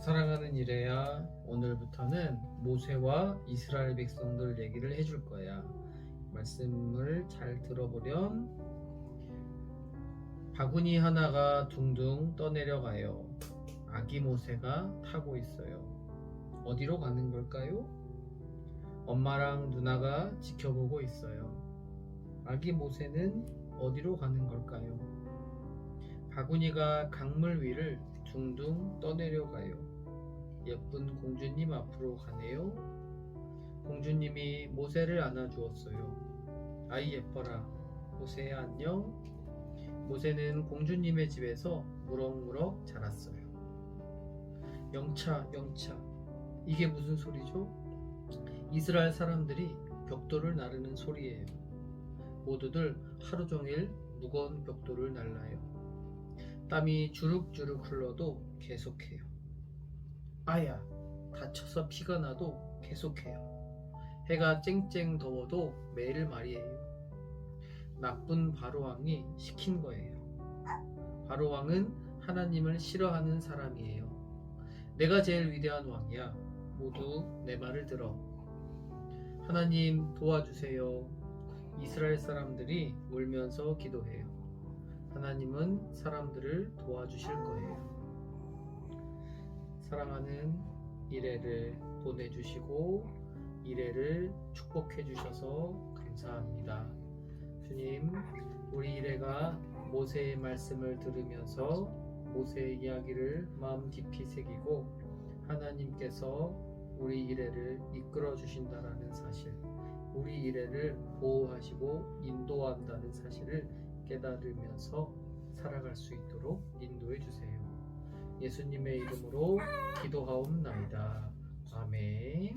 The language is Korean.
사랑하는 이래야 오늘부터는 모세와 이스라엘 백성들 얘기를 해줄 거야. 말씀을 잘 들어보렴. 바구니 하나가 둥둥 떠내려가요. 아기 모세가 타고 있어요. 어디로 가는 걸까요? 엄마랑 누나가 지켜보고 있어요. 아기 모세는 어디로 가는 걸까요? 바구니가 강물 위를 둥둥 떠내려가요. 예쁜 공주님 앞으로 가네요. 공주님이 모세를 안아주었어요. 아이 예뻐라. 모세야 안녕. 모세는 공주님의 집에서 무럭무럭 자랐어요. 영차, 영차. 이게 무슨 소리죠? 이스라엘 사람들이 벽돌을 나르는 소리예요. 모두들 하루 종일 무거운 벽돌을 날라요. 땀이 주룩주룩 흘러도 계속해요. 아야, 다쳐서 피가 나도 계속해요. 해가 쨍쨍 더워도 매일 말이에요. 나쁜 바로왕이 시킨 거예요. 바로왕은 하나님을 싫어하는 사람이에요. 내가 제일 위대한 왕이야. 모두 내 말을 들어. 하나님 도와주세요. 이스라엘 사람들이 울면서 기도해요. 하나님은 사람들을 도와주실 거예요. 사랑하는 이래를 보내주시고 이래를 축복해 주셔서 감사합니다. 주님, 우리 이래가 모세의 말씀을 들으면서 모세의 이야기를 마음 깊이 새기고 하나님께서 우리 이래를 이끌어 주신다라는 사실, 우리 이래를 보호하시고 인도한다는 사실을 깨달으면서 살아갈 수 있도록 인도해 주세요. 예수님의 이름으로 기도하옵나이다. 아멘.